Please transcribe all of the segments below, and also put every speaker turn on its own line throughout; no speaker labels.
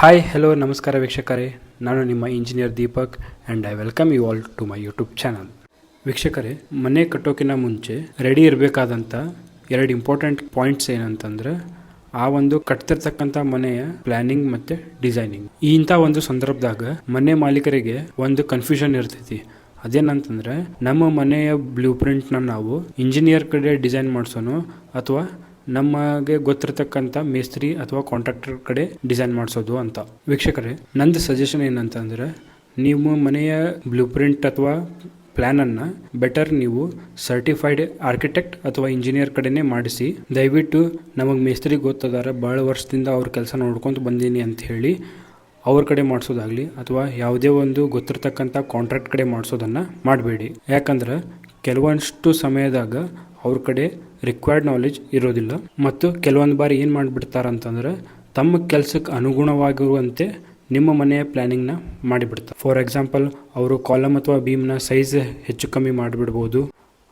Hi hello ನಮಸ್ಕಾರ ವೀಕ್ಷಕರೇ. ನಾನು ನಿಮ್ಮ engineer Deepak and I welcome you all to my YouTube channel ವೀಕ್ಷಕರೇ, ಮನೆ ಕಟ್ಟೋಕ್ಕಿಂತ ಮುಂಚೆ ರೆಡಿ ಇರಬೇಕಾದಂಥ ಎರಡು ಇಂಪಾರ್ಟೆಂಟ್ ಪಾಯಿಂಟ್ಸ್ ಏನಂತಂದ್ರೆ, ಆ ಒಂದು ಕಟ್ತಿರ್ತಕ್ಕಂಥ ಮನೆಯ ಪ್ಲಾನಿಂಗ್ ಮತ್ತು ಡಿಸೈನಿಂಗ್ ಇಂಥ ಒಂದು ಸಂದರ್ಭದಾಗ ಮನೆ ಮಾಲೀಕರಿಗೆ ಒಂದು ಕನ್ಫ್ಯೂಷನ್ ಇರ್ತೈತಿ. ಅದೇನಂತಂದ್ರೆ, ನಮ್ಮ ಮನೆಯ ಬ್ಲೂ ಪ್ರಿಂಟ್ನ ನಾವು ಇಂಜಿನಿಯರ್ ಕಡೆ ಡಿಸೈನ್ ಮಾಡಿಸೋನು ಅಥವಾ ನಮಗೆ ಗೊತ್ತಿರತಕ್ಕಂಥ ಮೇಸ್ತ್ರಿ ಅಥವಾ ಕಾಂಟ್ರಾಕ್ಟರ್ ಕಡೆ ಡಿಸೈನ್ ಮಾಡಿಸೋದು ಅಂತ. ವೀಕ್ಷಕರೇ, ನಂದು ಸಜೆಷನ್ ಏನಂತಂದ್ರೆ, ನಿಮ್ಮ ಮನೆಯ ಬ್ಲೂ ಪ್ರಿಂಟ್ ಅಥವಾ ಪ್ಲ್ಯಾನನ್ನು ಬೆಟರ್ ನೀವು ಸರ್ಟಿಫೈಡ್ ಆರ್ಕಿಟೆಕ್ಟ್ ಅಥವಾ ಇಂಜಿನಿಯರ್ ಕಡೆನೇ ಮಾಡಿಸಿ, ದಯವಿಟ್ಟು ನಮಗೆ ಮೇಸ್ತ್ರಿ ಗೊತ್ತದಾರ ಭಾಳ ವರ್ಷದಿಂದ ಅವ್ರ ಕೆಲಸ ನೋಡ್ಕೊಂತ ಬಂದೀನಿ ಅಂತ ಹೇಳಿ ಅವ್ರ ಕಡೆ ಮಾಡಿಸೋದಾಗಲಿ ಅಥವಾ ಯಾವುದೇ ಒಂದು ಗೊತ್ತಿರ್ತಕ್ಕಂಥ ಕಾಂಟ್ರಾಕ್ಟ್ ಕಡೆ ಮಾಡಿಸೋದನ್ನು ಮಾಡಬೇಡಿ. ಯಾಕಂದ್ರೆ ಕೆಲವೊಂದಷ್ಟು ಸಮಯದಾಗ ಅವ್ರ ಕಡೆ ರಿಕ್ವೈರ್ಡ್ ನಾಲೆಜ್ ಇರೋದಿಲ್ಲ. ಮತ್ತು ಕೆಲವೊಂದು ಬಾರಿ ಏನು ಮಾಡಿಬಿಡ್ತಾರಂತಂದ್ರೆ ತಮ್ಮ ಕೆಲಸಕ್ಕೆ ಅನುಗುಣವಾಗಿರುವಂತೆ ನಿಮ್ಮ ಮನೆಯ ಪ್ಲ್ಯಾನಿಂಗ್ನ ಮಾಡಿಬಿಡ್ತಾರೆ. ಫಾರ್ ಎಕ್ಸಾಂಪಲ್ ಅವರು ಕಾಲಮ್ ಅಥವಾ ಬೀಮ್ನ ಸೈಜ್ ಹೆಚ್ಚು ಕಮ್ಮಿ ಮಾಡಿಬಿಡ್ಬೋದು,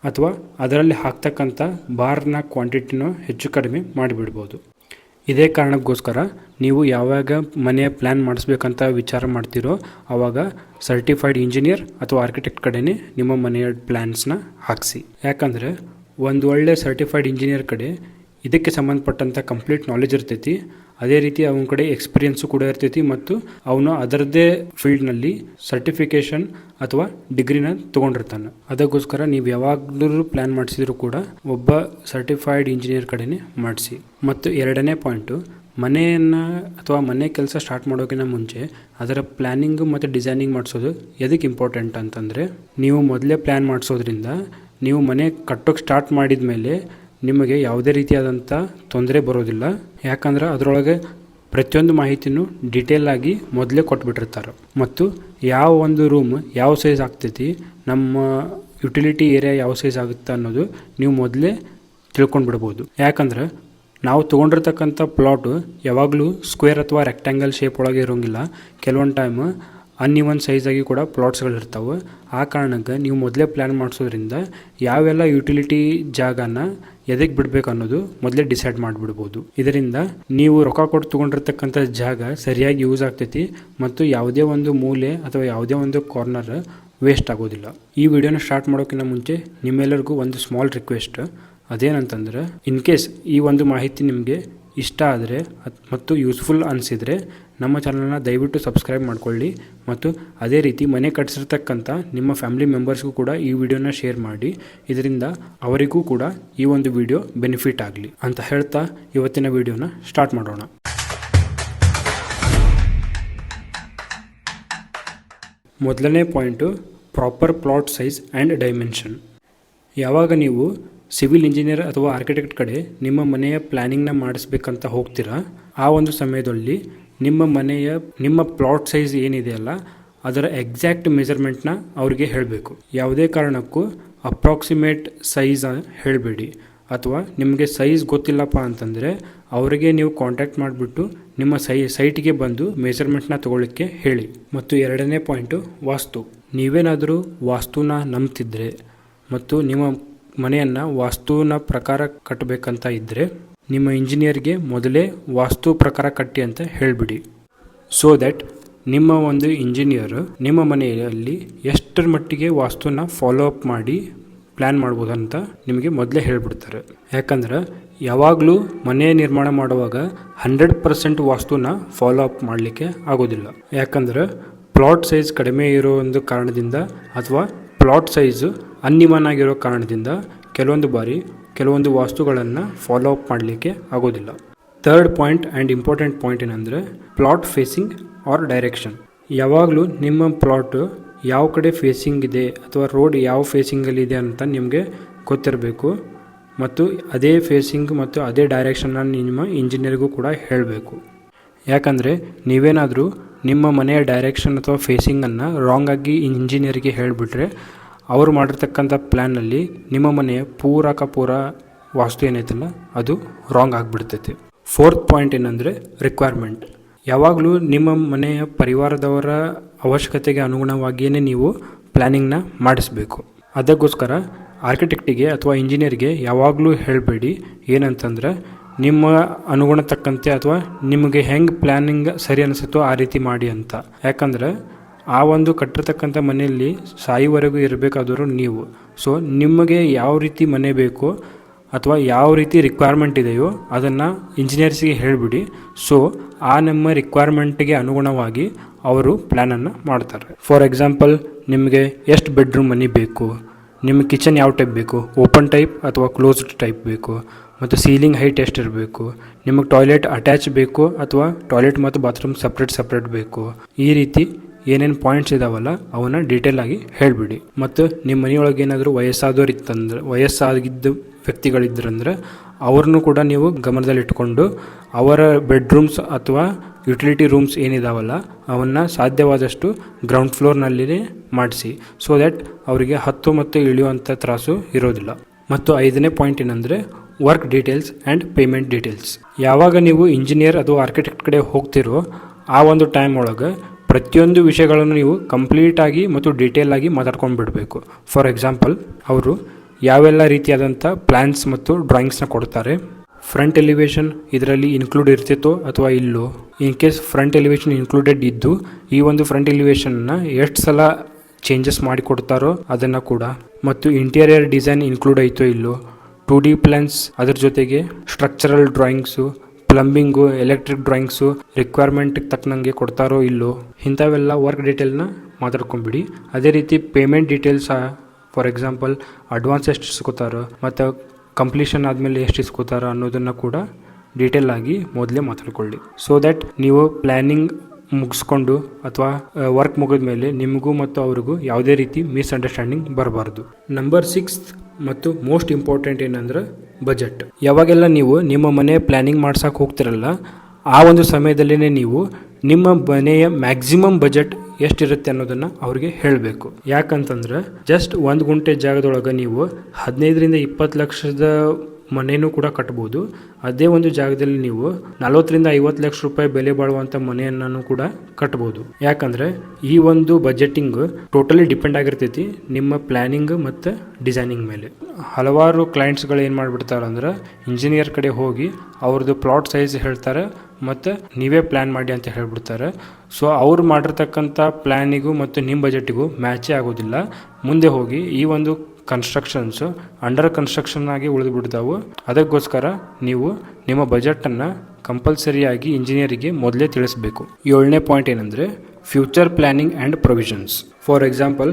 ಅಥವಾ ಅದರಲ್ಲಿ ಹಾಕ್ತಕ್ಕಂಥ ಬಾರ್ನ ಕ್ವಾಂಟಿಟಿನೂ ಹೆಚ್ಚು ಕಡಿಮೆ ಮಾಡಿಬಿಡ್ಬೋದು. ಇದೇ ಕಾರಣಕ್ಕೋಸ್ಕರ ನೀವು ಯಾವಾಗ ಮನೆಯ ಪ್ಲ್ಯಾನ್ ಮಾಡಿಸ್ಬೇಕಂತ ವಿಚಾರ ಮಾಡ್ತೀರೋ ಆವಾಗ ಸರ್ಟಿಫೈಡ್ ಇಂಜಿನಿಯರ್ ಅಥವಾ ಆರ್ಕಿಟೆಕ್ಟ್ ಕಡೆನೇ ನಿಮ್ಮ ಮನೆಯ ಪ್ಲ್ಯಾನ್ಸ್ನ ಹಾಕಿಸಿ. ಯಾಕಂದರೆ ಒಂದು ಒಳ್ಳೆ ಸರ್ಟಿಫೈಡ್ ಇಂಜಿನಿಯರ್ ಕಡೆ ಇದಕ್ಕೆ ಸಂಬಂಧಪಟ್ಟಂಥ ಕಂಪ್ಲೀಟ್ ನಾಲೆಜ್ ಇರ್ತೈತಿ. ಅದೇ ರೀತಿ ಅವನ ಕಡೆ ಎಕ್ಸ್ಪೀರಿಯನ್ಸು ಕೂಡ ಇರ್ತೈತಿ ಮತ್ತು ಅವನು ಅದರದ್ದೇ ಫೀಲ್ಡ್ನಲ್ಲಿ ಸರ್ಟಿಫಿಕೇಷನ್ ಅಥವಾ ಡಿಗ್ರಿನ ತೊಗೊಂಡಿರ್ತಾನೆ. ಅದಕ್ಕೋಸ್ಕರ ನೀವು ಯಾವಾಗಲೂ ಪ್ಲ್ಯಾನ್ ಮಾಡಿಸಿದ್ರು ಕೂಡ ಒಬ್ಬ ಸರ್ಟಿಫೈಡ್ ಇಂಜಿನಿಯರ್ ಕಡೆನೇ ಮಾಡಿಸಿ. ಮತ್ತು ಎರಡನೇ ಪಾಯಿಂಟು ಮನೆಯನ್ನು ಅಥವಾ ಮನೆ ಕೆಲಸ ಸ್ಟಾರ್ಟ್ ಮಾಡೋಕ್ಕಿಂತ ಮುಂಚೆ ಅದರ ಪ್ಲ್ಯಾನಿಂಗು ಮತ್ತು ಡಿಸೈನಿಂಗ್ ಮಾಡಿಸೋದು ಎದಕ್ಕೆ ಇಂಪಾರ್ಟೆಂಟ್ ಅಂತಂದರೆ, ನೀವು ಮೊದಲೇ ಪ್ಲ್ಯಾನ್ ಮಾಡಿಸೋದ್ರಿಂದ ನೀವು ಮನೆ ಕಟ್ಟೋಕ್ಕೆ ಸ್ಟಾರ್ಟ್ ಮಾಡಿದ ಮೇಲೆ ನಿಮಗೆ ಯಾವುದೇ ರೀತಿಯಾದಂಥ ತೊಂದರೆ ಬರೋದಿಲ್ಲ. ಯಾಕಂದ್ರೆ ಅದರೊಳಗೆ ಪ್ರತಿಯೊಂದು ಮಾಹಿತಿನೂ ಡೀಟೇಲ್ ಆಗಿ ಮೊದಲೇ ಕೊಟ್ಬಿಟ್ಟಿರ್ತಾರೆ. ಮತ್ತು ಯಾವ ಒಂದು ರೂಮ್ ಯಾವ ಸೈಜ್ ಆಗ್ತೈತಿ, ನಮ್ಮ ಯುಟಿಲಿಟಿ ಏರಿಯಾ ಯಾವ ಸೈಜ್ ಆಗುತ್ತೆ ಅನ್ನೋದು ನೀವು ಮೊದಲೇ ತಿಳ್ಕೊಂಡು ಬಿಡ್ಬೋದು ಯಾಕಂದ್ರೆ ನಾವು ತೊಗೊಂಡಿರ್ತಕ್ಕಂಥ ಪ್ಲಾಟು ಯಾವಾಗಲೂ ಸ್ಕ್ವೇರ್ ಅಥವಾ ರೆಕ್ಟ್ಯಾಂಗಲ್ ಶೇಪ್ ಒಳಗೆ ಇರೋಂಗಿಲ್ಲ. ಕೆಲವೊಂದು ಟೈಮ್ ಅನ್ಇವನ್ ಸೈಜಾಗಿ ಕೂಡ ಪ್ಲಾಟ್ಸ್ಗಳಿರ್ತಾವೆ ಆ ಕಾರಣಕ್ಕೆ ನೀವು ಮೊದಲೇ ಪ್ಲ್ಯಾನ್ ಮಾಡಿಸೋದ್ರಿಂದ ಯಾವೆಲ್ಲ ಯುಟಿಲಿಟಿ ಜಾಗನ ಎದಕ್ಕೆ ಬಿಡಬೇಕು ಅನ್ನೋದು ಮೊದಲೇ ಡಿಸೈಡ್ ಮಾಡಿಬಿಡ್ಬೋದು. ಇದರಿಂದ ನೀವು ರೊಕ್ಕ ಕೊಟ್ಟು ತೊಗೊಂಡಿರ್ತಕ್ಕಂಥ ಜಾಗ ಸರಿಯಾಗಿ ಯೂಸ್ ಆಗ್ತೈತಿ ಮತ್ತು ಯಾವುದೇ ಒಂದು ಮೂಲೆ ಅಥವಾ ಯಾವುದೇ ಒಂದು ಕಾರ್ನರ್ ವೇಸ್ಟ್ ಆಗೋದಿಲ್ಲ. ಈ ವಿಡಿಯೋನ ಸ್ಟಾರ್ಟ್ ಮಾಡೋಕ್ಕಿಂತ ಮುಂಚೆ ನಿಮ್ಮೆಲ್ಲರಿಗೂ ಒಂದು ಸ್ಮಾಲ್ ರಿಕ್ವೆಸ್ಟ್ ಅದೇನಂತಂದ್ರೆ ಇನ್ ಕೇಸ್ ಈ ಒಂದು ಮಾಹಿತಿ ನಿಮಗೆ ಇಷ್ಟ ಆದರೆ ಮತ್ತು ಯೂಸ್ಫುಲ್ ಅನಿಸಿದರೆ ನಮ್ಮ ಚಾನಲ್ನ ದಯವಿಟ್ಟು ಸಬ್ಸ್ಕ್ರೈಬ್ ಮಾಡಿಕೊಳ್ಳಿ ಮತ್ತು ಅದೇ ರೀತಿ ಮನೆ ಕಟ್ಸಿರ್ತಕ್ಕಂಥ ನಿಮ್ಮ ಫ್ಯಾಮಿಲಿ ಮೆಂಬರ್ಸ್ಗೂ ಕೂಡ ಈ ವಿಡಿಯೋನ ಶೇರ್ ಮಾಡಿ. ಇದರಿಂದ ಅವರಿಗೂ ಕೂಡ ಈ ಒಂದು ವಿಡಿಯೋ ಬೆನಿಫಿಟ್ ಆಗಲಿ ಅಂತ ಹೇಳ್ತಾ ಇವತ್ತಿನ ವಿಡಿಯೋನ ಸ್ಟಾರ್ಟ್ ಮಾಡೋಣ. ಮೊದಲನೇ point proper plot size and dimension ಯಾವಾಗ ನೀವು ಸಿವಿಲ್ ಇಂಜಿನಿಯರ್ ಅಥವಾ ಆರ್ಕಿಟೆಕ್ಟ್ ಕಡೆ ನಿಮ್ಮ ಮನೆಯ ಪ್ಲ್ಯಾನಿಂಗ್ನ ಮಾಡಿಸ್ಬೇಕಂತ ಹೋಗ್ತೀರಾ, ಆ ಒಂದು ಸಮಯದಲ್ಲಿ ನಿಮ್ಮ ಮನೆಯ, ನಿಮ್ಮ ಪ್ಲಾಟ್ ಸೈಜ್ ಏನಿದೆಯಲ್ಲ ಅದರ ಎಕ್ಸಾಕ್ಟ್ ಮೆಜರ್ಮೆಂಟ್ನ ಅವರಿಗೆ ಹೇಳಬೇಕು. ಯಾವುದೇ ಕಾರಣಕ್ಕೂ ಅಪ್ರಾಕ್ಸಿಮೇಟ್ ಸೈಜ್ ಹೇಳಬೇಡಿ. ಅಥವಾ ನಿಮಗೆ ಸೈಜ್ ಗೊತ್ತಿಲ್ಲಪ್ಪ ಅಂತಂದರೆ, ಅವರಿಗೆ ನೀವು ಕಾಂಟ್ಯಾಕ್ಟ್ ಮಾಡಿಬಿಟ್ಟು ನಿಮ್ಮ ಸೈ ಸೈಟಿಗೆ ಬಂದು ಮೆಜರ್ಮೆಂಟ್ನ ತಗೊಳ್ಳಿಕ್ಕೆ ಹೇಳಿ. ಮತ್ತು ಎರಡನೇ ಪಾಯಿಂಟು ವಾಸ್ತು. ನೀವೇನಾದರೂ ವಾಸ್ತುನ ನಂಬ್ತಿದ್ರೆ, ಮತ್ತು ನಿಮ್ಮ ಮನೆಯನ್ನು ವಾಸ್ತುವಿನ ಪ್ರಕಾರ ಕಟ್ಟಬೇಕಂತ ಇದ್ದರೆ ನಿಮ್ಮ ಇಂಜಿನಿಯರ್ಗೆ ಮೊದಲೇ ವಾಸ್ತು ಪ್ರಕಾರ ಕಟ್ಟಿ ಅಂತ ಹೇಳಿಬಿಡಿ. ಸೊ ದ್ಯಾಟ್ ನಿಮ್ಮ ಒಂದು ಇಂಜಿನಿಯರ್ ನಿಮ್ಮ ಮನೆಯಲ್ಲಿ ಎಷ್ಟರ ಮಟ್ಟಿಗೆ ವಾಸ್ತುನ ಫಾಲೋ ಅಪ್ ಮಾಡಿ ಪ್ಲ್ಯಾನ್ ಮಾಡ್ಬೋದಂತ ನಿಮಗೆ ಮೊದಲೇ ಹೇಳಿಬಿಡ್ತಾರೆ. ಯಾಕಂದ್ರೆ ಯಾವಾಗಲೂ ಮನೆ ನಿರ್ಮಾಣ ಮಾಡುವಾಗ ಹಂಡ್ರೆಡ್ ಪರ್ಸೆಂಟ್ ವಾಸ್ತುನ ಫಾಲೋ ಅಪ್ ಮಾಡಲಿಕ್ಕೆ ಆಗೋದಿಲ್ಲ. ಯಾಕಂದ್ರೆ ಪ್ಲಾಟ್ ಸೈಜ್ ಕಡಿಮೆ ಇರೋ ಒಂದು ಕಾರಣದಿಂದ ಅಥವಾ ಪ್ಲಾಟ್ ಸೈಜು ಅನ್ಯಮನಾಗಿರೋ ಕಾರಣದಿಂದ ಕೆಲವೊಂದು ಬಾರಿ ಕೆಲವೊಂದು ವಾಸ್ತುಗಳನ್ನು ಫಾಲೋ ಅಪ್ ಮಾಡಲಿಕ್ಕೆ ಆಗೋದಿಲ್ಲ. Third point and important point ಏನಂದರೆ ಪ್ಲಾಟ್ ಫೇಸಿಂಗ್ ಆರ್ ಡೈರೆಕ್ಷನ್ ಯಾವಾಗಲೂ ನಿಮ್ಮ ಪ್ಲಾಟು ಯಾವ ಕಡೆ ಫೇಸಿಂಗ್ ಇದೆ ಅಥವಾ ರೋಡ್ ಯಾವ ಫೇಸಿಂಗಲ್ಲಿದೆ ಅಂತ ನಿಮಗೆ ಗೊತ್ತಿರಬೇಕು ಮತ್ತು ಅದೇ ಫೇಸಿಂಗ್ ಮತ್ತು ಅದೇ ಡೈರೆಕ್ಷನ್ನ ನಿಮ್ಮ ಇಂಜಿನಿಯರ್ಗೂ ಕೂಡ ಹೇಳಬೇಕು. ಯಾಕಂದರೆ ನೀವೇನಾದರೂ ನಿಮ್ಮ ಮನೆಯ ಡೈರೆಕ್ಷನ್ ಅಥವಾ ಫೇಸಿಂಗನ್ನು ರಾಂಗಾಗಿ ಇಂಜಿನಿಯರಿಗೆ ಹೇಳಿಬಿಟ್ರೆ ಅವರು ಮಾಡಿರ್ತಕ್ಕಂಥ ಪ್ಲ್ಯಾನಲ್ಲಿ ನಿಮ್ಮ ಮನೆಯ ಪೂರಕ ಪೂರ ವಾಸ್ತು ಏನೈತಲ್ಲ ಅದು ರಾಂಗ್ ಆಗಿಬಿಡ್ತೈತಿ. ಫೋರ್ತ್ ಪಾಯಿಂಟ್ ಏನಂದರೆ ರಿಕ್ವೈರ್ಮೆಂಟ್ ಯಾವಾಗಲೂ ನಿಮ್ಮ ಮನೆಯ ಪರಿವಾರದವರ ಅವಶ್ಯಕತೆಗೆ ಅನುಗುಣವಾಗಿಯೇ ನೀವು ಪ್ಲ್ಯಾನಿಂಗ್ನ ಮಾಡಿಸ್ಬೇಕು. ಅದಕ್ಕೋಸ್ಕರ ಆರ್ಕಿಟೆಕ್ಟಿಗೆ ಅಥವಾ ಇಂಜಿನಿಯರ್ಗೆ ಯಾವಾಗಲೂ ಹೇಳಬೇಡಿ, ಏನಂತಂದ್ರೆ ನಿಮ್ಮ ಅನುಗುಣ ತಕ್ಕಂತೆ ಅಥವಾ ನಿಮಗೆ ಹೆಂಗೆ ಪ್ಲ್ಯಾನಿಂಗ್ ಸರಿ ಅನಿಸುತ್ತೋ ಆ ರೀತಿ ಮಾಡಿ ಅಂತ. ಯಾಕಂದ್ರೆ ಆ ಒಂದು ಕಟ್ಟಿರ್ತಕ್ಕಂಥ ಮನೆಯಲ್ಲಿ ಸಾಯುವರೆಗೂ ಇರಬೇಕಾದರೂ ನೀವು. ಸೊ ನಿಮಗೆ ಯಾವ ರೀತಿ ಮನೆ ಬೇಕು ಅಥವಾ ಯಾವ ರೀತಿ ರಿಕ್ವೈರ್ಮೆಂಟ್ ಇದೆಯೋ ಅದನ್ನು ಇಂಜಿನಿಯರ್ಸಿಗೆ ಹೇಳಿಬಿಡಿ. ಸೊ ಆ ನಮ್ಮ ರಿಕ್ವೈರ್ಮೆಂಟ್ಗೆ ಅನುಗುಣವಾಗಿ ಅವರು ಪ್ಲ್ಯಾನನ್ನು ಮಾಡ್ತಾರೆ. ಫಾರ್ ಎಕ್ಸಾಂಪಲ್ ನಿಮಗೆ ಎಷ್ಟು ಬೆಡ್ರೂಮ್ ಮನೆ ಬೇಕು? ನಿಮ್ಮ ಕಿಚನ್ ಯಾವ ಟೈಪ್ ಬೇಕು? ಓಪನ್ ಟೈಪ್ ಅಥವಾ ಕ್ಲೋಸ್ಡ್ ಟೈಪ್ ಬೇಕು? ಮತ್ತು ಸೀಲಿಂಗ್ ಹೈಟ್ ಎಷ್ಟು ಇರಬೇಕು? ನಿಮಗೆ ಟಾಯ್ಲೆಟ್ ಅಟ್ಯಾಚ್ ಬೇಕು ಅಥವಾ ಟಾಯ್ಲೆಟ್ ಮತ್ತು ಬಾತ್ರೂಮ್ ಸಪ್ರೇಟ್ ಸಪ್ರೇಟ್ ಬೇಕು? ಈ ರೀತಿ ಏನೇನು ಪಾಯಿಂಟ್ಸ್ ಇದಾವಲ್ಲ, ಅವನ್ನ ಡೀಟೇಲ್ ಆಗಿ ಹೇಳಿಬಿಡಿ. ಮತ್ತು ನಿಮ್ಮ ಮನೆಯೊಳಗೆ ಏನಾದರೂ ವಯಸ್ಸಾದವ್ರು ಇತ್ತಂದ್ರೆ, ವಯಸ್ಸಾಗಿದ್ದ ವ್ಯಕ್ತಿಗಳಿದ್ರಂದ್ರೆ, ಅವ್ರನ್ನೂ ಕೂಡ ನೀವು ಗಮನದಲ್ಲಿಟ್ಕೊಂಡು ಅವರ ಬೆಡ್ರೂಮ್ಸ್ ಅಥವಾ ಯುಟಿಲಿಟಿ ರೂಮ್ಸ್ ಏನಿದಾವಲ್ಲ, ಅವನ್ನು ಸಾಧ್ಯವಾದಷ್ಟು ಗ್ರೌಂಡ್ ಫ್ಲೋರ್ನಲ್ಲಿನೇ ಮಾಡಿಸಿ. ಸೊ ದ್ಯಾಟ್ ಅವರಿಗೆ ಹತ್ತು ಮತ್ತು ಇಳಿಯುವಂಥ ತ್ರಾಸು ಇರೋದಿಲ್ಲ. ಮತ್ತು ಐದನೇ ಪಾಯಿಂಟ್ ಏನಂದರೆ work details and payment details ಯಾವಾಗ ನೀವು ಇಂಜಿನಿಯರ್ ಅಥವಾ ಆರ್ಕಿಟೆಕ್ಟ್ ಕಡೆ ಹೋಗ್ತಿರೋ, ಆ ಒಂದು ಟೈಮ್ ಒಳಗೆ ಪ್ರತಿಯೊಂದು ವಿಷಯಗಳನ್ನು ನೀವು ಕಂಪ್ಲೀಟಾಗಿ ಮತ್ತು ಡೀಟೇಲಾಗಿ ಮಾತಾಡ್ಕೊಂಡು ಬಿಡಬೇಕು ಫಾರ್ ಎಕ್ಸಾಂಪಲ್ ಅವರು ಯಾವೆಲ್ಲ ರೀತಿಯಾದಂಥ ಪ್ಲ್ಯಾನ್ಸ್ ಮತ್ತು ಡ್ರಾಯಿಂಗ್ಸ್ನ ಕೊಡ್ತಾರೆ? ಫ್ರಂಟ್ ಎಲಿವೇಶನ್ ಇದರಲ್ಲಿ ಇನ್ಕ್ಲೂಡ್ ಇರ್ತಿತ್ತೋ ಅಥವಾ ಇಲ್ಲೋ? In case front elevation included ಇದ್ದು, ಈ ಒಂದು ಫ್ರಂಟ್ ಎಲಿವೇಶನ್ನ ಎಷ್ಟು ಸಲ ಚೇಂಜಸ್ ಮಾಡಿಕೊಡ್ತಾರೋ ಅದನ್ನು ಕೂಡ. ಮತ್ತು ಇಂಟೀರಿಯರ್ ಡಿಸೈನ್ ಇನ್ಕ್ಲೂಡ್ ಐತೋ ಇಲ್ಲೋ? ಟು ಡಿ ಪ್ಲ್ಯಾನ್ಸ್ ಅದ್ರ ಜೊತೆಗೆ structural drawings plumbing, electric drawings ರಿಕ್ವೈರ್ಮೆಂಟ್ಗೆ ತಕ್ಕನಂಗೆ ಕೊಡ್ತಾರೋ ಇಲ್ಲೋ, ಇಂಥವೆಲ್ಲ ವರ್ಕ್ ಡೀಟೇಲ್ನ ಮಾತಾಡ್ಕೊಂಬಿಡಿ. ಅದೇ ರೀತಿ payment details for example advance ಎಷ್ಟು ಇಸ್ಕೋತಾರೋ ಮತ್ತು ಕಂಪ್ಲೀಷನ್ ಆದಮೇಲೆ ಎಷ್ಟು ಇಸ್ಕೋತಾರೋ ಅನ್ನೋದನ್ನು ಕೂಡ ಡೀಟೇಲ್ ಆಗಿ ಮೊದಲೇ ಮಾತಾಡ್ಕೊಳ್ಳಿ. ಸೊ ದ್ಯಾಟ್ ನೀವು ಪ್ಲ್ಯಾನಿಂಗ್ ಮುಗಿಸ್ಕೊಂಡು ಅಥವಾ ವರ್ಕ್ ಮುಗಿದ ಮೇಲೆ ನಿಮಗೂ ಮತ್ತು ಅವ್ರಿಗೂ ಯಾವುದೇ ರೀತಿ ಮಿಸ್ಅಂಡರ್ಸ್ಟ್ಯಾಂಡಿಂಗ್ ಬರಬಾರ್ದು. ನಂಬರ್ ಸಿಕ್ಸ್ತ್ ಮತ್ತು ಮೋಸ್ಟ್ ಇಂಪಾರ್ಟೆಂಟ್ ಏನಂದ್ರೆ ಬಜೆಟ್ ಯಾವಾಗೆಲ್ಲ ನೀವು ನಿಮ್ಮ ಮನೆ ಪ್ಲ್ಯಾನಿಂಗ್ ಮಾಡ್ಸೋಕೆ ಹೋಗ್ತಿರಲ್ಲ, ಆ ಒಂದು ಸಮಯದಲ್ಲೇ ನೀವು ನಿಮ್ಮ ಮನೆಯ ಮ್ಯಾಕ್ಸಿಮಮ್ ಬಜೆಟ್ ಎಷ್ಟಿರುತ್ತೆ ಅನ್ನೋದನ್ನು ಅವ್ರಿಗೆ ಹೇಳಬೇಕು. ಯಾಕಂತಂದ್ರೆ ಜಸ್ಟ್ ಒಂದು ಗುಂಟೆ ಜಾಗದೊಳಗೆ ನೀವು ಹದಿನೈದರಿಂದ ಇಪ್ಪತ್ತು ಲಕ್ಷದ ಮನೆಯೂ ಕೂಡ ಕಟ್ಬೋದು. ಅದೇ ಒಂದು ಜಾಗದಲ್ಲಿ ನೀವು ನಲವತ್ತರಿಂದ ಐವತ್ತು ಲಕ್ಷ ರೂಪಾಯಿ ಬೆಲೆ ಬಾಳುವಂಥ ಮನೆಯನ್ನು ಕೂಡ ಕಟ್ಬೋದು. ಯಾಕಂದರೆ ಈ ಒಂದು ಬಜೆಟಿಂಗ್ ಟೋಟಲಿ ಡಿಪೆಂಡ್ ಆಗಿರ್ತೈತಿ ನಿಮ್ಮ ಪ್ಲ್ಯಾನಿಂಗ್ ಮತ್ತು ಡಿಸೈನಿಂಗ್ ಮೇಲೆ. ಹಲವಾರು ಕ್ಲೈಂಟ್ಸ್ಗಳು ಏನು ಮಾಡಿಬಿಡ್ತಾರೆ ಅಂದ್ರೆ ಇಂಜಿನಿಯರ್ ಕಡೆ ಹೋಗಿ ಅವ್ರದ್ದು ಪ್ಲಾಟ್ ಸೈಜ್ ಹೇಳ್ತಾರೆ ಮತ್ತು ನೀವೇ ಪ್ಲ್ಯಾನ್ ಮಾಡಿ ಅಂತ ಹೇಳ್ಬಿಡ್ತಾರೆ. ಸೊ ಅವ್ರು ಮಾಡಿರ್ತಕ್ಕಂಥ ಪ್ಲ್ಯಾನಿಗೂ ಮತ್ತು ನಿಮ್ಮ ಬಜೆಟಿಗೂ ಮ್ಯಾಚೇ ಆಗೋದಿಲ್ಲ. ಮುಂದೆ ಹೋಗಿ ಈ ಒಂದು ಕನ್ಸ್ಟ್ರಕ್ಷನ್ಸು ಅಂಡರ್ ಕನ್ಸ್ಟ್ರಕ್ಷನ್ ಆಗಿ ಉಳಿದು ಬಿಡ್ತಾವೆ ಅದಕ್ಕೋಸ್ಕರ ನೀವು ನಿಮ್ಮ ಬಜೆಟನ್ನು ಕಂಪಲ್ಸರಿಯಾಗಿ ಇಂಜಿನಿಯರಿಗೆ ಮೊದಲೇ ತಿಳಿಸಬೇಕು. ಏಳನೇ ಪಾಯಿಂಟ್ ಏನಂದರೆ future planning and provisions for example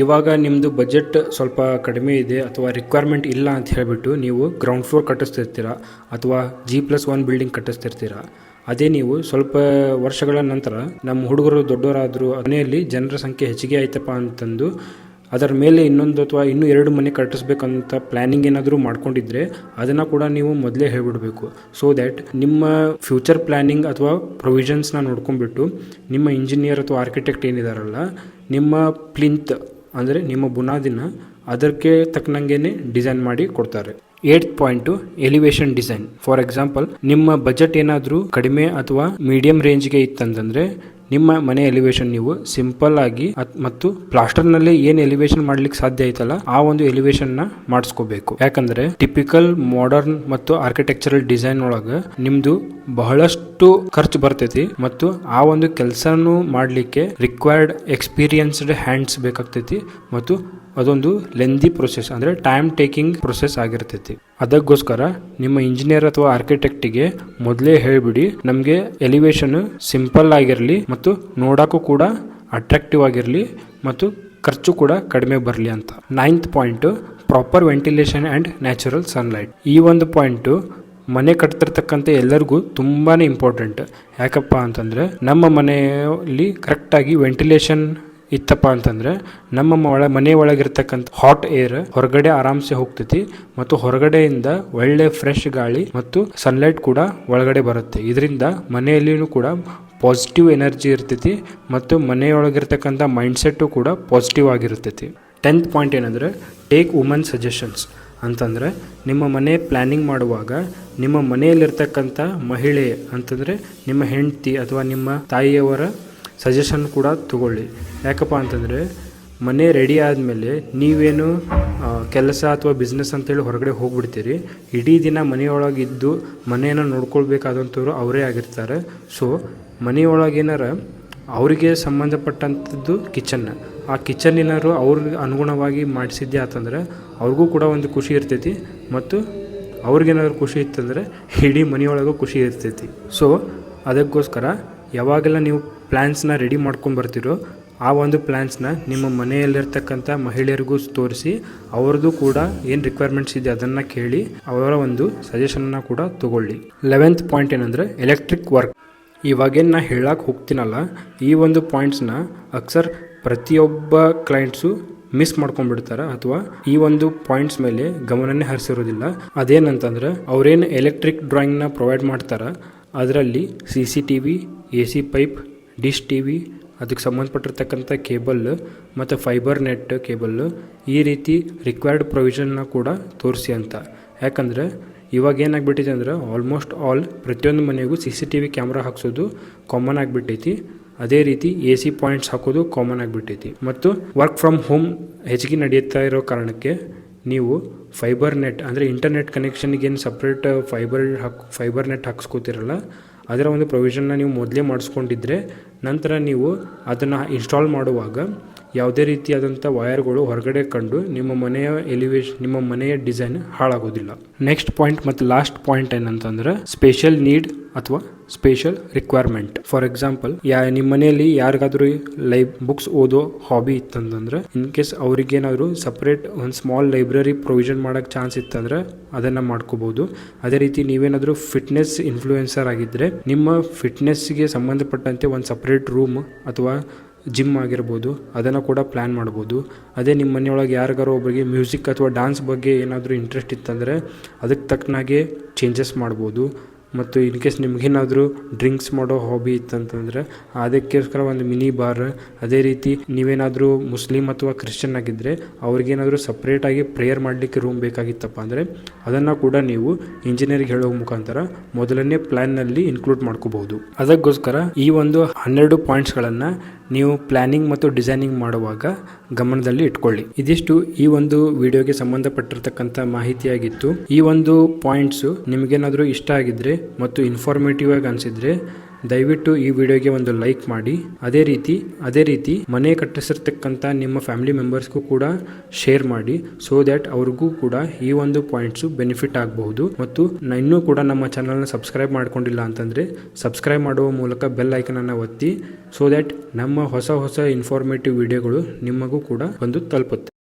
ಇವಾಗ ನಿಮ್ಮದು ಬಜೆಟ್ ಸ್ವಲ್ಪ ಕಡಿಮೆ ಇದೆ ಅಥವಾ ರಿಕ್ವೈರ್ಮೆಂಟ್ ಇಲ್ಲ ಅಂತ ಹೇಳಿಬಿಟ್ಟು ನೀವು ಗ್ರೌಂಡ್ ಫ್ಲೋರ್ ಕಟ್ಟಿಸ್ತಿರ್ತೀರ ಅಥವಾ ಜಿ ಪ್ಲಸ್ ಒನ್ ಬಿಲ್ಡಿಂಗ್ ಕಟ್ಟಿಸ್ತಿರ್ತೀರ. ಅದೇ ನೀವು ಸ್ವಲ್ಪ ವರ್ಷಗಳ ನಂತರ ನಮ್ಮ ಹುಡುಗರು ದೊಡ್ಡವರಾದರೂ, ಮನೆಯಲ್ಲಿ ಜನರ ಸಂಖ್ಯೆ ಹೆಚ್ಚಿಗೆ ಆಯ್ತಪ್ಪ ಅಂತಂದು ಅದರ ಮೇಲೆ ಇನ್ನೊಂದು ಅಥವಾ ಇನ್ನೂ ಎರಡು ಮನೆ ಕಟ್ಟಿಸ್ಬೇಕಂತ ಪ್ಲ್ಯಾನಿಂಗ್ ಏನಾದರೂ ಮಾಡ್ಕೊಂಡಿದ್ರೆ ಅದನ್ನು ಕೂಡ ನೀವು ಮೊದಲೇ ಹೇಳ್ಬಿಡಬೇಕು. ಸೊ ದ್ಯಾಟ್ ನಿಮ್ಮ ಫ್ಯೂಚರ್ ಪ್ಲ್ಯಾನಿಂಗ್ ಅಥವಾ ಪ್ರೊವಿಷನ್ಸ್ನ ನೋಡ್ಕೊಂಡ್ಬಿಟ್ಟು ನಿಮ್ಮ ಇಂಜಿನಿಯರ್ ಅಥವಾ ಆರ್ಕಿಟೆಕ್ಟ್ ಏನಿದಾರಲ್ಲ, ನಿಮ್ಮ ಪ್ಲಿಂತ್ ಅಂದರೆ ನಿಮ್ಮ ಬುನಾದಿನ ಅದಕ್ಕೆ ತಕ್ಕನಂಗೆ ಡಿಸೈನ್ ಮಾಡಿ ಕೊಡ್ತಾರೆ. Eight point elevation design for example ನಿಮ್ಮ ಬಜೆಟ್ ಏನಾದರೂ ಕಡಿಮೆ ಅಥವಾ ಮೀಡಿಯಂ ರೇಂಜ್ಗೆ ಇತ್ತಂತಂದರೆ ನಿಮ್ಮ ಮನೆ ಎಲಿವೇಶನ್ ನೀವು ಸಿಂಪಲ್ ಆಗಿ ಮತ್ತು ಮತ್ತು ಪ್ಲಾಸ್ಟರ್ನಲ್ಲಿ ಏನ್ ಎಲಿವೇಶನ್ ಮಾಡ್ಲಿಕ್ಕೆ ಸಾಧ್ಯ ಐತಲ್ಲ, ಆ ಒಂದು ಎಲಿವೇಶನ್ನ ಮಾಡಿಸ್ಕೋಬೇಕು. ಯಾಕಂದ್ರೆ ಟಿಪಿಕಲ್ ಮಾಡರ್ನ್ ಮತ್ತು ಆರ್ಕಿಟೆಕ್ಚರಲ್ ಡಿಸೈನ್ ಒಳಗ ನಿಮ್ದು ಬಹಳಷ್ಟು ಖರ್ಚು ಬರ್ತೈತಿ ಮತ್ತು ಆ ಒಂದು ಕೆಲಸನೂ ಮಾಡಲಿಕ್ಕೆ ರಿಕ್ವೈರ್ಡ್ ಎಕ್ಸ್ಪೀರಿಯನ್ಸ್ಡ್ ಹ್ಯಾಂಡ್ಸ್ ಬೇಕಾಗ್ತೈತಿ ಮತ್ತು ಅದೊಂದು ಲೆಂದಿ ಪ್ರೊಸೆಸ್ ಅಂದರೆ ಟೈಮ್ ಟೇಕಿಂಗ್ ಪ್ರೊಸೆಸ್ ಆಗಿರ್ತೈತಿ. ಅದಕ್ಕೋಸ್ಕರ ನಿಮ್ಮ ಇಂಜಿನಿಯರ್ ಅಥವಾ ಆರ್ಕಿಟೆಕ್ಟಿಗೆ ಮೊದಲೇ ಹೇಳಿಬಿಡಿ, ನಮಗೆ ಎಲಿವೇಶನ್ ಸಿಂಪಲ್ ಆಗಿರಲಿ ಮತ್ತು ನೋಡೋಕ್ಕೂ ಕೂಡ ಅಟ್ರಾಕ್ಟಿವ್ ಆಗಿರಲಿ ಮತ್ತು ಖರ್ಚು ಕೂಡ ಕಡಿಮೆ ಬರಲಿ ಅಂತ. Ninth point proper ventilation and natural sunlight ಈ ಒಂದು ಪಾಯಿಂಟು ಮನೆ ಕಟ್ತಿರ್ತಕ್ಕಂಥ ಎಲ್ಲರಿಗೂ ತುಂಬಾ ಇಂಪಾರ್ಟೆಂಟ್ ಯಾಕಪ್ಪ ಅಂತಂದರೆ ನಮ್ಮ ಮನೆಯಲ್ಲಿ ಕರೆಕ್ಟಾಗಿ ವೆಂಟಿಲೇಷನ್ ಇತ್ತಪ್ಪ ಅಂತಂದ್ರೆ, ನಮ್ಮ ಒಳ, ಮನೆ ಒಳಗಿರ್ತಕ್ಕಂಥ ಹಾಟ್ ಏರ್ ಹೊರಗಡೆ ಆರಾಮ್ಸೆ ಹೋಗ್ತೈತಿ ಮತ್ತು ಹೊರಗಡೆಯಿಂದ ಒಳ್ಳೆ ಫ್ರೆಶ್ ಗಾಳಿ ಮತ್ತು ಸನ್ಲೈಟ್ ಕೂಡ ಒಳಗಡೆ ಬರುತ್ತೆ. ಇದರಿಂದ ಮನೆಯಲ್ಲಿನೂ ಕೂಡ ಪಾಸಿಟಿವ್ ಎನರ್ಜಿ ಇರ್ತೈತಿ ಮತ್ತು ಮನೆಯೊಳಗಿರ್ತಕ್ಕಂಥ ಮೈಂಡ್ಸೆಟ್ಟು ಕೂಡ ಪಾಸಿಟಿವ್ ಆಗಿರ್ತೈತಿ. ಟೆಂತ್ ಪಾಯಿಂಟ್ ಏನಂದರೆ ಟೇಕ್ ವುಮನ್ ಸಜೆಷನ್ಸ್ ಅಂತಂದರೆ, ನಿಮ್ಮ ಮನೆ ಪ್ಲ್ಯಾನಿಂಗ್ ಮಾಡುವಾಗ ನಿಮ್ಮ ಮನೆಯಲ್ಲಿರ್ತಕ್ಕಂಥ ಮಹಿಳೆ ಅಂತಂದರೆ, ನಿಮ್ಮ ಹೆಂಡತಿ ಅಥವಾ ನಿಮ್ಮ ತಾಯಿಯವರ ಸಜೆಷನ್ ಕೂಡ ತಗೊಳ್ಳಿ. ಯಾಕಪ್ಪ ಅಂತಂದರೆ, ಮನೆ ರೆಡಿ ಆದಮೇಲೆ ನೀವೇನು ಕೆಲಸ ಅಥವಾ ಬಿಸ್ನೆಸ್ ಅಂತೇಳಿ ಹೊರಗಡೆ ಹೋಗ್ಬಿಡ್ತೀರಿ. ಇಡೀ ದಿನ ಮನೆಯೊಳಗೆ ಇದ್ದು ಮನೆಯನ್ನು ನೋಡ್ಕೊಳ್ಬೇಕಾದಂಥವ್ರು ಅವರೇ ಆಗಿರ್ತಾರೆ. ಸೊ ಮನೆಯೊಳಗೇನಾರ ಅವರಿಗೆ ಸಂಬಂಧಪಟ್ಟಂಥದ್ದು ಕಿಚನ್ ಆ ಕಿಚನ್ ಏನಾದ್ರು ಅವ್ರಿಗೆ ಅನುಗುಣವಾಗಿ ಮಾಡಿಸಿದ್ದೆ ಆತಂದ್ರೆ ಅವ್ರಿಗೂ ಕೂಡ ಒಂದು ಖುಷಿ ಇರ್ತೈತಿ ಮತ್ತು ಅವ್ರಿಗೇನಾದ್ರು ಖುಷಿ ಇತ್ತಂದರೆ, ಇಡೀ ಮನೆಯೊಳಗೂ ಖುಷಿ ಇರ್ತೈತಿ. ಸೊ ಅದಕ್ಕೋಸ್ಕರ ಯಾವಾಗೆಲ್ಲ ನೀವು ಪ್ಲ್ಯಾನ್ಸ್ನ ರೆಡಿ ಮಾಡ್ಕೊಂಡು ಬರ್ತೀರೋ, ಆ ಒಂದು ಪ್ಲ್ಯಾನ್ಸ್ನ ನಿಮ್ಮ ಮನೆಯಲ್ಲಿರ್ತಕ್ಕಂಥ ಮಹಿಳೆಯರಿಗೂ ತೋರಿಸಿ, ಅವ್ರದ್ದು ಕೂಡ ಏನು ರಿಕ್ವೈರ್ಮೆಂಟ್ಸ್ ಇದೆ ಅದನ್ನು ಕೇಳಿ, ಅವರ ಒಂದು ಸಜೆಷನ್ನ ಕೂಡ ತಗೊಳ್ಳಿ. ಲೆವೆಂತ್ ಪಾಯಿಂಟ್ ಏನಂದರೆ ಎಲೆಕ್ಟ್ರಿಕ್ ವರ್ಕ್ ಇವಾಗೇನು ನಾ ಹೇಳಕ್ಕೆ ಹೋಗ್ತೀನಲ್ಲ, ಈ ಒಂದು ಪಾಯಿಂಟ್ಸ್ನ ಅಕ್ಸರ್ ಪ್ರತಿಯೊಬ್ಬ ಕ್ಲೈಂಟ್ಸು ಮಿಸ್ ಮಾಡ್ಕೊಂಡ್ಬಿಡ್ತಾರೆ ಅಥವಾ ಈ ಒಂದು ಪಾಯಿಂಟ್ಸ್ ಮೇಲೆ ಗಮನನೇ ಹರಿಸಿರೋದಿಲ್ಲ. ಅದೇನಂತಂದ್ರೆ ಅವರೇನು ಎಲೆಕ್ಟ್ರಿಕ್ ಡ್ರಾಯಿಂಗ್ನ ಪ್ರೊವೈಡ್ ಮಾಡ್ತಾರೆ, ಅದರಲ್ಲಿ C C T V A C pipe, dish T V ಅದಕ್ಕೆ ಸಂಬಂಧಪಟ್ಟಿರ್ತಕ್ಕಂಥ ಕೇಬಲ್ ಮತ್ತು ಫೈಬರ್ ನೆಟ್ ಕೇಬಲ್ ಈ ರೀತಿ ರಿಕ್ವೈರ್ಡ್ ಪ್ರೊವಿಷನ್ನ ಕೂಡ ತೋರಿಸಿ ಅಂತ. ಯಾಕಂದರೆ ಇವಾಗ ಏನಾಗ್ಬಿಟ್ಟಿದೆ ಅಂದ್ರೆ ಆಲ್ಮೋಸ್ಟ್ ಆಲ್ ಪ್ರತಿಯೊಂದು ಮನೆಗೂ C C T V camera ಹಾಕ್ಸೋದು ಕಾಮನ್ ಆಗಿಬಿಟ್ಟೈತಿ. ಅದೇ ರೀತಿ ಎ ಸಿ ಪಾಯಿಂಟ್ಸ್ ಹಾಕೋದು ಕಾಮನ್ ಆಗಿಬಿಟ್ಟೈತಿ. ಮತ್ತು ವರ್ಕ್ ಫ್ರಮ್ ಹೋಮ್ ಹೆಚ್ಚಿಗೆ ನಡೆಯುತ್ತಾ ಇರೋ ಕಾರಣಕ್ಕೆ ನೀವು ಫೈಬರ್ ನೆಟ್ ಅಂದರೆ ಇಂಟರ್ನೆಟ್ ಕನೆಕ್ಷನ್ಗೇನು ಸಪ್ರೇಟ್ ಫೈಬರ್ ಹಾಕ್ ಫೈಬರ್ ನೆಟ್ ಹಾಕ್ಸ್ಕೋತಿರಲ್ಲ ಅದರ ಒಂದು ಪ್ರೊವಿಷನ್ನ ನೀವು ಮೊದಲೇ ಮಾಡಿಸ್ಕೊಂಡಿದ್ರೆ ನಂತರ ನೀವು ಅದನ್ನು ಇನ್ಸ್ಟಾಲ್ ಮಾಡುವಾಗ ಯಾವುದೇ ರೀತಿಯಾದಂಥ ವಯರ್ಗಳು ಹೊರಗಡೆ ಕಂಡು ನಿಮ್ಮ ಮನೆಯ ಎಲಿವೇಶ್ ನಿಮ್ಮ ಮನೆಯ ಡಿಸೈನ್ ಹಾಳಾಗೋದಿಲ್ಲ. ನೆಕ್ಸ್ಟ್ ಪಾಯಿಂಟ್ ಮತ್ತು ಲಾಸ್ಟ್ ಪಾಯಿಂಟ್ ಏನಂತಂದ್ರೆ ಸ್ಪೆಷಲ್ ನೀಡ್ ಅಥವಾ ಸ್ಪೆಷಲ್ ರಿಕ್ವೈರ್ಮೆಂಟ್ ಫಾರ್ ಎಕ್ಸಾಂಪಲ್ ಯಾ ನಿಮ್ಮ ಮನೆಯಲ್ಲಿ ಯಾರಿಗಾದ್ರೂ ಲೈಬ್ ಬುಕ್ಸ್ ಓದೋ ಹಾಬಿ ಇತ್ತಂತಂದ್ರೆ ಇನ್ ಕೇಸ್ ಅವ್ರಿಗೇನಾದ್ರು ಸಪ್ರೇಟ್ ಒಂದು ಸ್ಮಾಲ್ ಲೈಬ್ರರಿ ಪ್ರೊವಿಷನ್ ಮಾಡೋಕ್ಕೆ ಚಾನ್ಸ್ ಇತ್ತಂದ್ರೆ ಅದನ್ನು ಮಾಡ್ಕೋಬೋದು. ಅದೇ ರೀತಿ ನೀವೇನಾದರೂ ಫಿಟ್ನೆಸ್ ಇನ್ಫ್ಲೂಯೆನ್ಸರ್ ಆಗಿದ್ದರೆ ನಿಮ್ಮ ಫಿಟ್ನೆಸ್ಗೆ ಸಂಬಂಧಪಟ್ಟಂತೆ ಒಂದು ಸಪ್ರೇಟ್ ರೂಮ್ ಅಥವಾ ಜಿಮ್ ಆಗಿರ್ಬೋದು, ಅದನ್ನು ಕೂಡ ಪ್ಲ್ಯಾನ್ ಮಾಡ್ಬೋದು. ಅದೇ ನಿಮ್ಮ ಮನೆಯೊಳಗೆ ಯಾರಿಗಾರು ಒಬ್ಬರಿಗೆ ಮ್ಯೂಸಿಕ್ ಅಥವಾ ಡಾನ್ಸ್ ಬಗ್ಗೆ ಏನಾದರೂ ಇಂಟ್ರೆಸ್ಟ್ ಇತ್ತಂದರೆ ಅದಕ್ಕೆ ತಕ್ಕನಾಗೆ ಚೇಂಜಸ್ ಮಾಡ್ಬೋದು. ಮತ್ತು ಇನ್ ಕೇಸ್ ನಿಮ್ಗೇನಾದರೂ ಡ್ರಿಂಕ್ಸ್ ಮಾಡೋ ಹಾಬಿ ಇತ್ತಂತಂದರೆ, ಅದಕ್ಕೋಸ್ಕರ ಒಂದು ಮಿನಿ ಬಾರ್ ಅದೇ ರೀತಿ ನೀವೇನಾದರೂ ಮುಸ್ಲಿಮ್ ಅಥವಾ ಕ್ರಿಶ್ಚಿಯನ್ ಆಗಿದ್ದರೆ ಅವ್ರಿಗೇನಾದರೂ ಸಪ್ರೇಟಾಗಿ ಪ್ರೇಯರ್ ಮಾಡಲಿಕ್ಕೆ ರೂಮ್ ಬೇಕಾಗಿತ್ತಪ್ಪ ಅಂದರೆ, ಅದನ್ನು ಕೂಡ ನೀವು ಇಂಜಿನಿಯರಿಗೆ ಹೇಳೋ ಮುಖಾಂತರ ಮೊದಲನೇ ಪ್ಲ್ಯಾನ್ನಲ್ಲಿ ಇನ್ಕ್ಲೂಡ್ ಮಾಡ್ಕೋಬಹುದು. ಅದಕ್ಕೋಸ್ಕರ ಈ ಒಂದು ಹನ್ನೆರಡು ಪಾಯಿಂಟ್ಸ್ಗಳನ್ನು ನೀವು ಪ್ಲ್ಯಾನಿಂಗ್ ಮತ್ತು ಡಿಸೈನಿಂಗ್ ಮಾಡುವಾಗ ಗಮನದಲ್ಲಿ ಇಟ್ಕೊಳ್ಳಿ. ಇದಿಷ್ಟು ಈ ಒಂದು ವಿಡಿಯೋಗೆ ಸಂಬಂಧಪಟ್ಟಿರ್ತಕ್ಕಂಥ ಮಾಹಿತಿಯಾಗಿತ್ತು. ಈ ಒಂದು ಪಾಯಿಂಟ್ಸು ನಿಮಗೇನಾದರೂ ಇಷ್ಟ ಆಗಿದ್ರೆ ಮತ್ತು ಇನ್ಫಾರ್ಮೇಟಿವ್ ಆಗಿ ಅನಿಸಿದ್ರೆ ದಯವಿಟ್ಟು ಈ ವಿಡಿಯೋಗೆ ಒಂದು ಲೈಕ್ ಮಾಡಿ. ಅದೇ ರೀತಿ ಅದೇ ರೀತಿ ಮನೆ ಕಟ್ಟಿಸಿರ್ತಕ್ಕಂಥ ನಿಮ್ಮ ಫ್ಯಾಮಿಲಿ ಮೆಂಬರ್ಸ್ಗೂ ಕೂಡ ಶೇರ್ ಮಾಡಿ. ಸೊ ದ್ಯಾಟ್ ಅವ್ರಿಗೂ ಕೂಡ ಈ ಒಂದು ಪಾಯಿಂಟ್ಸು ಬೆನಿಫಿಟ್ ಆಗಬಹುದು. ಮತ್ತು ಇನ್ನೂ ಕೂಡ ನಮ್ಮ ಚಾನಲ್ನ ಸಬ್ಸ್ಕ್ರೈಬ್ ಮಾಡ್ಕೊಂಡಿಲ್ಲ ಅಂತಂದರೆ ಸಬ್ಸ್ಕ್ರೈಬ್ ಮಾಡುವ ಮೂಲಕ ಬೆಲ್ ಐಕನನ್ನು ಒತ್ತಿ. ಸೊ ದ್ಯಾಟ್ ನಮ್ಮ ಹೊಸ ಹೊಸ ಇನ್ಫಾರ್ಮೇಟಿವ್ ವಿಡಿಯೋಗಳು ನಿಮಗೂ ಕೂಡ ಬಂದು ತಲುಪುತ್ತೆ.